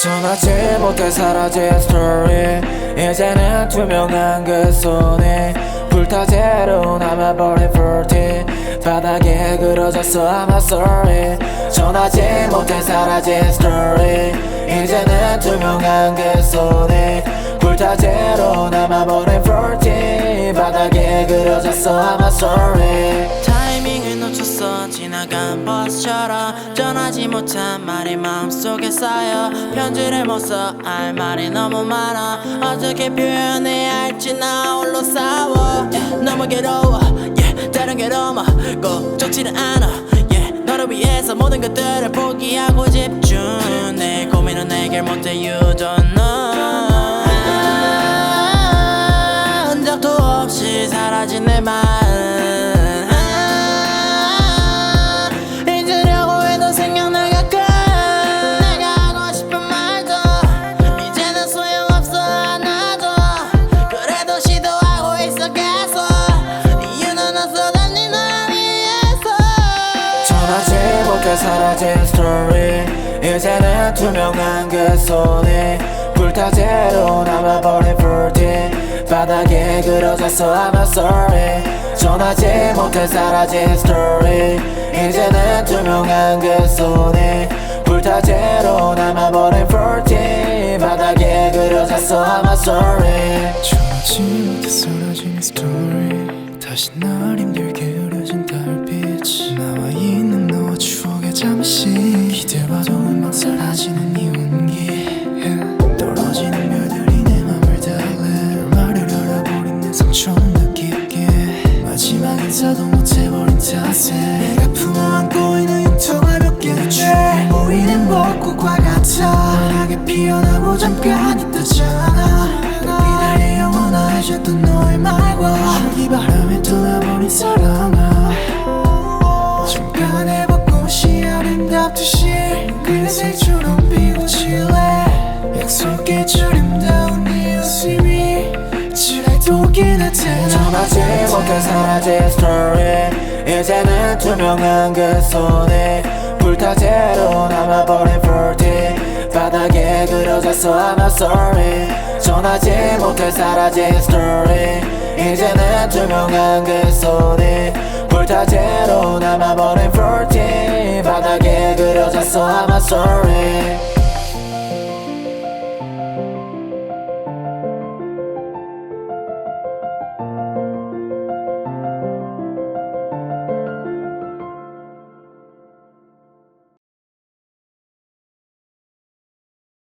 전하지 못해 사라진 스토리. 이제는 투명한 그 손에 불타 제로 남아버린 풀티. 바닥에 그려졌어 I'm sorry. 전하지 못해 사라진 스토리. 이제는 투명한 그 손에 불타 제로 남아버린 풀티. 바닥에 그려졌어 I'm sorry 지나간 버스처럼 전하지 못한 말이 마음속에 쌓여 편지를 못 써 할 말이 너무 많아. 어떻게 표현해야 할지 나 홀로 싸워. Yeah, 너무 괴로워. Yeah, 다른 게 너무 꼭 좋지는 않아. Yeah, 너를 위해서 모든 것들을 포기하고 집중 내 고민은 해결 못해 you don't know. 흔적도 없이 사라진 내마 못해 사라진 스토리. 이제는 투명한 그 손에 불타 제로 남아버린 풀티. 바닥에 그려졌어 I'm sorry. 전하지 못해 사라진 스토리. 이제는 투명한 그 손에 불타 제로 남아버린 풀티. 바닥에 그려졌어 I'm sorry. 전하지 못해 사라진 스토리. 다시 날 힘들게 흐려진 달빛 기대봐도 금방 사라지는 이 온기. 떨어지는 별들이 내 맘을 달래. 말을 알아버린 내 상처는 더 깊게. 마지막 인사도 못해버린 탓에. 내가 품어안고 있는 흉터가 몇 개째 보이는 벚꽃과 같아. 환하게 피어나고 잠깐 있다잖아 사라진 스토리. 이제는 투명한 그 손에 불타 제로 남아버린 풀티. 바닥에 그려졌어 I'm sorry. 전하지 못해 사라진 스토리. 이제는 투명한 그 손에 불타 제로 남아버린 풀티. 바닥에 그려졌어 I'm sorry